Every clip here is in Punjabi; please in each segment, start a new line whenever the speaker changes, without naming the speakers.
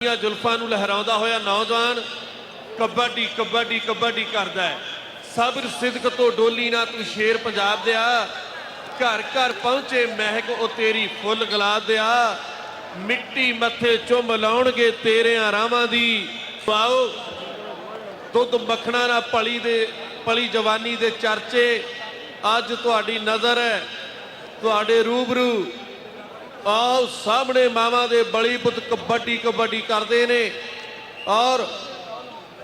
ਦੀਆਂ ਜ਼ੁਲਫਾਂ ਨੂੰ ਲਹਿਰਾਉਂਦਾ ਹੋਇਆ ਨੌਜਵਾਨ ਕਬੱਡੀ ਕਬੱਡੀ ਕਬੱਡੀ ਕਰਦਾ ਹੈ। ਸਬਰ ਸਿਦਕ ਤੋਂ ਡੋਲੀ ਨਾ ਤੂੰ ਸ਼ੇਰ ਪੰਜਾਬ ਦਿਆ ਘਰ ਘਰ ਪਹੁੰਚੇ ਮਹਿਕ ਉਹ ਤੇਰੀ ਫੁੱਲ ਗਲਾਦ ਦਿਆ ਮਿੱਟੀ ਮੱਥੇ ਚੁੰਮ ਲਾਉਣਗੇ ਤੇਰਿਆਂ ਰਾਵਾਂ ਦੀ। ਪਾਓ ਦੁੱਧ ਮੱਖਣਾ ਨਾ ਭਲੀ ਦੇ, ਪਲੀ ਜਵਾਨੀ ਦੇ ਚਰਚੇ ਅੱਜ ਤੁਹਾਡੀ ਨਜ਼ਰ ਹੈ। ਤੁਹਾਡੇ ਰੂਬਰੂ ਆਓ ਸਾਹਮਣੇ ਮਾਵਾਂ ਦੇ ਬਲੀ ਪੁੱਤ ਕਬੱਡੀ ਕਬੱਡੀ ਕਰਦੇ ਨੇ। ਔਰ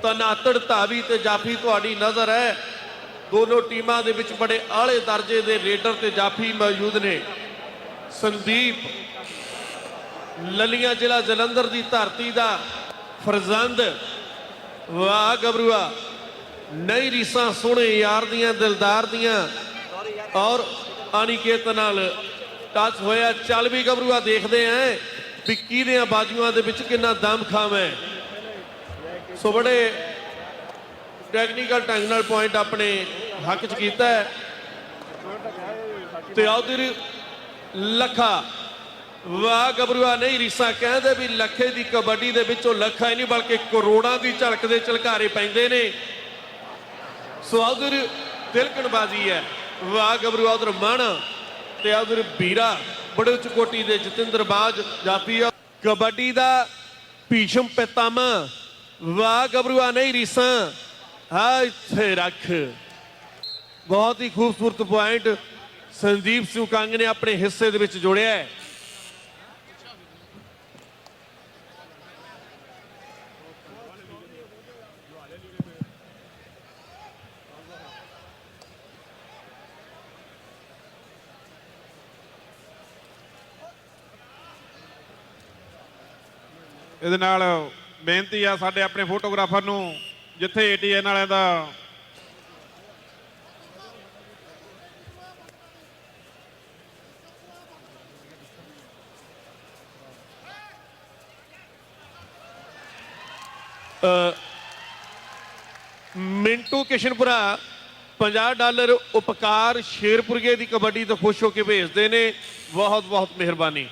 ਤਨਾਤੜ ਧਾਵੀ ਤੇ ਜਾਫੀ ਤੁਹਾਡੀ ਨਜ਼ਰ ਹੈ। ਦੋਨੋਂ ਟੀਮਾਂ ਦੇ ਵਿੱਚ ਬੜੇ ਆਲੇ ਦਰਜੇ ਦੇ ਰੇਡਰ ਤੇ ਜਾਫੀ ਮੌਜੂਦ ਨੇ। ਸੰਦੀਪ ਲਲੀਆਂ ਜ਼ਿਲ੍ਹਾ ਜਲੰਧਰ ਦੀ ਧਰਤੀ ਦਾ ਫਰਜ਼ੰਦ। ਵਾਹ ਗਬਰੂਆ ਨਹੀਂ ਰੀਸਾਂ ਸੋਹਣੇ ਯਾਰ ਦੀਆਂ, ਦਿਲਦਾਰ ਦੀਆਂ। ਔਰ ਅਨਿਕੇਤ ਨਾਲ ਟੱਚ ਹੋਇਆ, ਚੱਲ ਵੀ ਗਬਰੂਆ ਦੇਖਦੇ ਆਂ ਵੀ ਕਿਹਦੇ ਬਾਜੂਆਂ ਦੇ ਵਿੱਚ ਕਿੰਨਾ ਦਮ ਖਾਮ ਹੈ। ਸੋ ਬੜੇ ਟੈਕਨੀਕਲ ਢੰਗ ਨਾਲ ਪੁਆਇੰਟ ਆਪਣੇ ਹੱਕ 'ਚ ਕੀਤਾ ਹੈ। ਤੇ ਉਧਰ ਲੱਖਾ। ਵਾਹ, ਗਬਰੂਆ ਨਹੀਂ ਰੀਸਾ ਕਹਿੰਦੇ ਵੀ ਲੱਖੇ ਦੀ ਕਬੱਡੀ ਦੇ ਵਿੱਚੋਂ ਲੱਖਾ ਹੀ ਨਹੀਂ, ਬਲਕਿ ਕਰੋੜਾਂ ਦੀ ਝਲਕ ਦੇ ਝਲਕਾਰੇ ਪੈਂਦੇ ਨੇ। ਸੋ ਉਧਰ ਤਿਲਕਣਬਾਜ਼ੀ ਹੈ। ਵਾਹ, ਗਬਰੂਆ ਉਧਰ ਮਣ। ਤੇ ਉਧਰ ਵੀਰਾ ਬੜੇ ਉੱਚ ਦੇ ਜਤਿੰਦਰ ਬਾਜ ਜਾਫੀ ਆ। ਕਬੱਡੀ ਦਾ ਭੀਸ਼ਮ ਪਿਤਾਮਾ ਵਾਹ ਗਬਰੂਆ ਨਹੀਂ ਰੀਸਾਂ ਹਾਂ ਇੱਥੇ ਰੱਖ ਬਹੁਤ ਹੀ ਖੂਬਸੂਰਤ ਪੁਆਇੰਟ ਸੰਦੀਪ ਸਿੰਘ ਕੰਗ ਨੇ ਆਪਣੇ ਹਿੱਸੇ ਦੇ ਵਿੱਚ ਜੋੜਿਆ ਹੈ
ਇਹਦੇ ਨਾਲ ਬੇਨਤੀ ਆ ਸਾਡੇ ਆਪਣੇ ਫੋਟੋਗ੍ਰਾਫਰ ਨੂੰ, ਜਿੱਥੇ ਏਟੀਐਨ ਵਾਲਿਆਂ ਦਾ
ਮਿੰਟੂ ਕਿਸ਼ਨਪੁਰਾ 50 ਡਾਲਰ ਉਪਕਾਰ ਸ਼ੇਰਪੁਰਗੇ ਦੀ ਕਬੱਡੀ ਤੋਂ ਖੁਸ਼ ਹੋ ਕੇ ਭੇਜਦੇ ਨੇ। ਬਹੁਤ ਬਹੁਤ ਮਿਹਰਬਾਨੀ।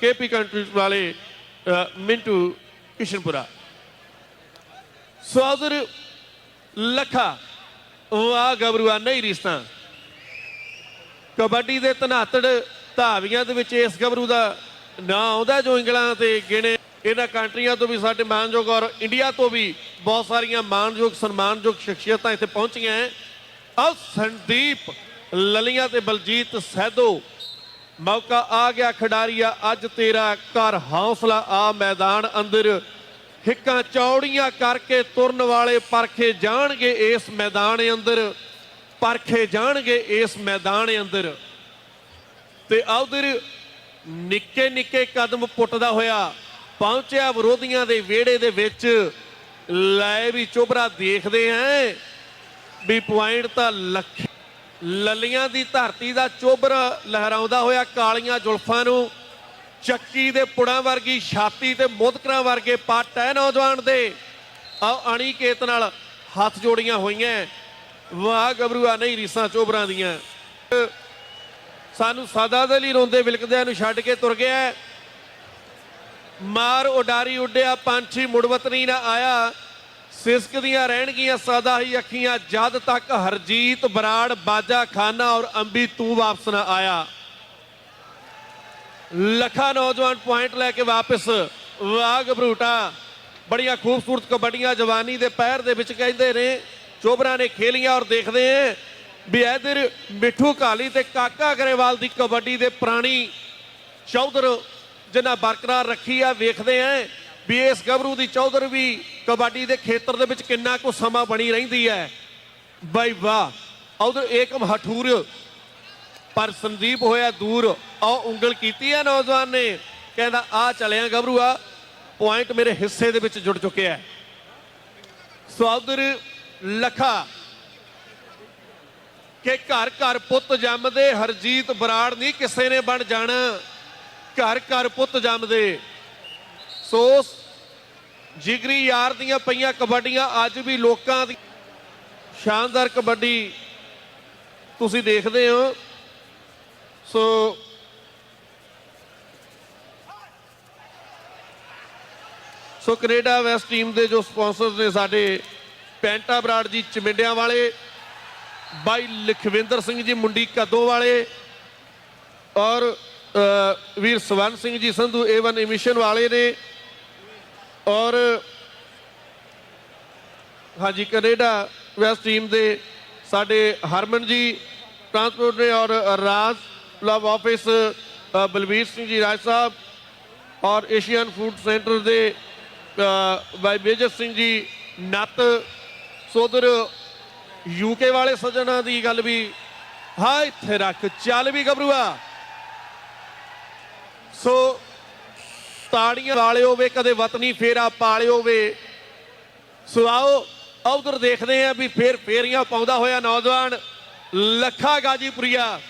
ਕੇਪੀ ਕੰਟਰੀਜ਼ ਵਾਲੇ ਅ, ਮਿੰਟੂ ਕਿਸ਼ਨਪੁਰਾ। ਸਵਾਦਰ ਲਖਾ ਵਾਹ ਗਬਰੂਆ ਨਹੀਂ ਕਬੱਡੀ ਦੇ ਧਨਾਤੜ ਧਾਵੀਆਂ ਦੇ ਵਿੱਚ ਇਸ ਗਬਰੂ ਦਾ ਨਾਂ ਆਉਂਦਾ ਜੋ ਇੰਗਲੈਂਡ ਤੇ ਗਿਣੇ। ਇਹਨਾਂ ਕੰਟਰੀਆਂ ਤੋਂ ਵੀ ਸਾਡੇ ਮਾਨਯੋਗ ਔਰ ਇੰਡੀਆ ਤੋਂ ਵੀ ਬਹੁਤ ਸਾਰੀਆਂ ਮਾਨਯੋਗ ਸਨਮਾਨਯੋਗ ਸ਼ਖਸੀਅਤਾਂ ਇੱਥੇ ਪਹੁੰਚੀਆਂ ਹੈ। ਆਹ ਸੰਦੀਪ ਲਲੀਆਂ ਤੇ ਬਲਜੀਤ ਸੈਦੋ ਮੌਕਾ ਆ ਗਿਆ ਖਿਡਾਰੀਆ, ਅੱਜ ਤੇਰਾ ਘਰ ਹੌਸਲਾ ਆ ਮੈਦਾਨ ਅੰਦਰ। ਹਿੱਕਾਂ ਚੌੜੀਆਂ ਕਰਕੇ ਤੁਰਨ ਵਾਲੇ ਪਰਖੇ ਜਾਣਗੇ ਇਸ ਮੈਦਾਨ ਅੰਦਰ। ਪਰਖੇ ਜਾਣਗੇ ਇਸ ਮੈਦਾਨ ਅੰਦਰ। ਤੇ ਉਧਰ ਨਿੱਕੇ ਨਿੱਕੇ ਕਦਮ ਪੁੱਟਦਾ ਹੋਇਆ ਪਹੁੰਚਿਆ ਵਿਰੋਧੀਆਂ ਦੇ ਵਿਹੜੇ ਦੇ ਵਿੱਚ। ਲੈ ਵੀ ਚੋਬਰਾ ਦੇਖਦੇ ਆਂ ਵੀ ਪੁਆਇੰਟ ਤਾਂ ਲੱਖ ਲੱਲੀਆਂ ਦੀ ਧਰਤੀ ਦਾ ਚੋਬਰ ਲਹਿਰਾਉਂਦਾ ਹੋਇਆ ਕਾਲੀਆਂ ਜ਼ੁਲਫਾਂ ਨੂੰ ਚੱਕੀ ਦੇ ਪੁੜਾਂ ਵਰਗੀ ਛਾਤੀ ਤੇ ਮੁਦਕਰਾਂ ਵਰਗੇ ਪੱਟ ਹੈ ਨੌਜਵਾਨ ਦੇ। ਆਹ ਅਣੀਕੇਤ ਨਾਲ ਹੱਥ ਜੋੜੀਆਂ ਹੋਈਆਂ। ਵਾਹ ਗਬਰੂਆ ਨਹੀਂ, ਰੀਸਾਂ ਚੋਬਰਾਂ ਦੀਆਂ। ਸਾਨੂੰ ਸਾਦਾ ਦੇ ਲਈ ਰੋਂਦੇ ਵਿਲਕਦਿਆਂ ਨੂੰ ਛੱਡ ਕੇ ਤੁਰ ਗਿਆ। ਮਾਰ ਉਡਾਰੀ ਉੱਡਿਆ, ਪੰਛੀ ਮੁੜਵਤਨੀ ਨਾ ਆਇਆ। ਸਿਸਕਦੀਆਂ ਰਹਿਣਗੀਆਂ ਸਦਾ ਹੀ ਅੱਖੀਆਂ, ਜਦ ਤੱਕ ਹਰਜੀਤ ਬਰਾੜ ਬਾਜਾ ਖਾਨਾ ਔਰ ਅੰਬੀ ਤੂੰ ਵਾਪਸ ਨਾ ਆਇਆ। ਲੱਖਾਂ ਨੌਜਵਾਨ ਪੁਆਇੰਟ ਲੈ ਕੇ ਵਾਪਸ ਵਾਹ ਗਬਰੂਟਾ ਬੜੀਆਂ ਖੂਬਸੂਰਤ ਕਬੱਡੀਆਂ ਜਵਾਨੀ ਦੇ ਪੈਰ ਦੇ ਵਿੱਚ ਕਹਿੰਦੇ ਨੇ, ਚੋਬਰਾਂ ਨੇ ਖੇਲੀਆਂ ਔਰ ਦੇਖਦੇ ਆਂ ਵੀ ਇਧਰ ਮਿੱਠੂ ਕਾਲੀ ਤੇ ਕਾਕਾ ਗਰੇਵਾਲ ਦੀ ਕਬੱਡੀ ਦੇ ਪ੍ਰਾਣੀ ਚੌਧਰ ਜਿਨ੍ਹਾਂ ਬਰਕਰਾਰ ਰੱਖੀ ਆ, ਵੇਖਦੇ ਆਂ ਵੀ ਇਸ ਗੱਭਰੂ ਦੀ ਚੌਧਰ ਵੀ ਕਬੱਡੀ ਦੇ ਖੇਤਰ ਦੇ ਵਿੱਚ ਕਿੰਨਾ ਕੁ ਸਮਾਂ ਬਣੀ ਰਹਿੰਦੀ ਹੈ? ਬਾਈ ਵਾਹ ਉਧਰ ਏਕਮ ਹਠੂਰ। ਪਰ ਸੰਦੀਪ ਹੋਇਆ ਦੂਰ। ਉਹ ਉਂਗਲ ਕੀਤੀ ਹੈ ਨੌਜਵਾਨ ਨੇ। ਕਹਿੰਦਾ ਆ ਚਲਿਆ ਗੱਭਰੂਆ ਪੁਆਇੰਟ ਮੇਰੇ ਹਿੱਸੇ ਦੇ ਵਿੱਚ ਜੁੜ ਚੁੱਕਿਆ ਹੈ। ਸੋ ਉਧਰ ਲਖਾ। ਕਿ ਘਰ ਘਰ ਪੁੱਤ ਜੰਮਦੇ, ਹਰਜੀਤ ਬਰਾੜ ਨਹੀਂ ਕਿਸੇ ਨੇ ਬਣ ਜਾਣਾ। ਘਰ ਘਰ ਪੁੱਤ ਜੰਮਦੇ। ਸੋ ਜਿਗਰੀ ਯਾਰ ਦੀਆਂ ਪਈਆਂ ਕਬੱਡੀਆਂ ਅੱਜ ਵੀ ਲੋਕਾਂ ਦੀ ਸ਼ਾਨਦਾਰ ਕਬੱਡੀ ਤੁਸੀਂ ਦੇਖਦੇ ਹੋ। So so Canada west team ਦੇ ਜੋ ਸਪਾਂਸਰਸ ਨੇ ਸਾਡੇ ਪੈਂਟਾ ਬਰਾੜ ਜੀ ਚਮਿੰਡਿਆਂ ਵਾਲੇ, ਬਾਈ ਲਖਵਿੰਦਰ ਸਿੰਘ ਜੀ ਮੁੰਡੀ ਕਦੋਂ ਵਾਲੇ ਔਰ ਵੀਰ ਸਵਰਨ ਸਿੰਘ ਜੀ ਸੰਧੂ A1 ਐਮਿਸ਼ਨ ਵਾਲੇ ਨੇ। ਔਰ ਹਾਂਜੀ, ਕੈਨੇਡਾ ਵੈਸਟ ਟੀਮ ਦੇ ਸਾਡੇ ਹਰਮਨ ਜੀ ਟਰਾਂਸਪੋਰਟ ਨੇ ਔਰ ਰਾਜ ਕਲੱਬ ਆਫਿਸ ਬਲਬੀਰ ਸਿੰਘ ਜੀ ਰਾਜ ਸਾਹਿਬ ਔਰ ਏਸ਼ੀਅਨ ਫੂਡ ਸੈਂਟਰ ਦੇ ਬਾਈ ਮੇਜਰ ਸਿੰਘ ਜੀ ਨੱਤ, ਸੋਦਰ ਯੂਕੇ ਵਾਲੇ ਸੱਜਣਾ ਦੀ ਗੱਲ ਵੀ ਹਾਂ, ਇੱਥੇ ਰੱਖ, ਚੱਲ ਵੀ ਗੱਭਰੂਆ। ਸੋ ਤਾੜੀਆਂ ਵਾਲਿਓ ਵੇ ਕਦੇ ਵਤਨੀ ਫੇਰਾ ਪਾਲਿਓ ਵੇ ਸੋ ਉਧਰ ਦੇਖਦੇ ਆ ਵੀ ਫੇਰ ਫੇਰੀਆਂ ਪਾਉਂਦਾ ਹੋਇਆ ਨੌਜਵਾਨ ਲੱਖਾ ਗਾਜੀਪੁਰੀਆ।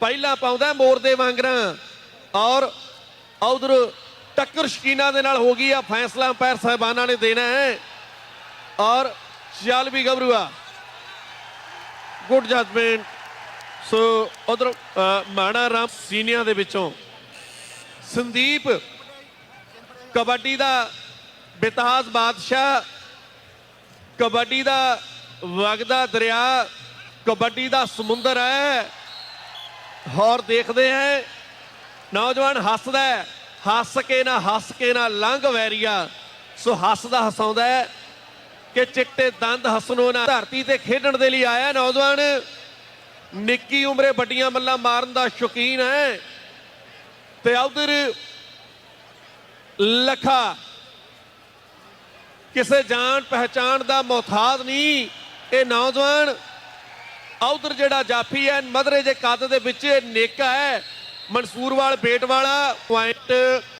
ਪਹਿਲਾਂ ਪਾਉਂਦਾ ਮੋਰ ਦੇ ਵਾਂਗਰਾਂ ਔਰ ਉਧਰ ਟੱਕਰ ਸ਼ਕੀਨਾ ਦੇ ਨਾਲ ਹੋ ਗਈ ਆ, ਫੈਸਲਾ ਪੈਰ ਸਾਹਿਬਾਨਾਂ ਨੇ ਦੇਣਾ ਹੈ। ਔਰ ਚੱਲ ਵੀ ਗੱਭਰੂਆ ਗੁੱਡ ਜਜਮੈਂਟ ਸੋ ਉਧਰ ਮਾਣਾ ਰਾਮ ਸੀਨੀਆ ਦੇ ਵਿੱਚੋਂ ਸੰਦੀਪ ਕਬੱਡੀ ਦਾ ਬਿਤਾਜ ਬਾਦਸ਼ਾਹ, ਕਬੱਡੀ ਦਾ ਵਗਦਾ ਦਰਿਆ, ਕਬੱਡੀ ਦਾ ਸਮੁੰਦਰ ਹੈ। ਹੋਰ ਦੇਖਦੇ ਹੈ, ਨੌਜਵਾਨ ਹੱਸਦਾ ਹੈ, ਹੱਸ ਕੇ ਨਾ ਹੱਸ ਕੇ ਨਾ ਲੰਘ ਵੈਰੀਆ। ਸੋ ਹੱਸਦਾ ਹਸਾਉਂਦਾ ਹੈ ਕਿ ਚਿੱਟੇ ਦੰਦ ਹਸਨੋ ਨਾ ਧਰਤੀ ਤੇ ਖੇਡਣ ਦੇ ਲਈ ਆਇਆ ਨੌਜਵਾਨ। ਨਿੱਕੀ ਉਮਰੇ ਵੱਡੀਆਂ ਮੱਲਾਂ ਮਾਰਨ ਦਾ ਸ਼ੌਕੀਨ ਹੈ। ਤੇ ਉਧਰ ਲਖਾ। ਕਿਸੇ ਜਾਣ ਪਹਿਚਾਣ ਦਾ ਮੁਹਤਾਜ ਨਹੀਂ। ਇਹ ਨੌਜਵਾਨ ਉਧਰ ਜਿਹੜਾ ਜਾਫੀ ਹੈ, ਮਦਰੇ ਜੇ ਕੱਦ ਦੇ ਵਿੱਚ ਨੇਕਾ ਹੈ। ਮਨਸੂਰਵਾਲ ਬੇਟ ਵਾਲਾ ਪੁਆਇੰਟ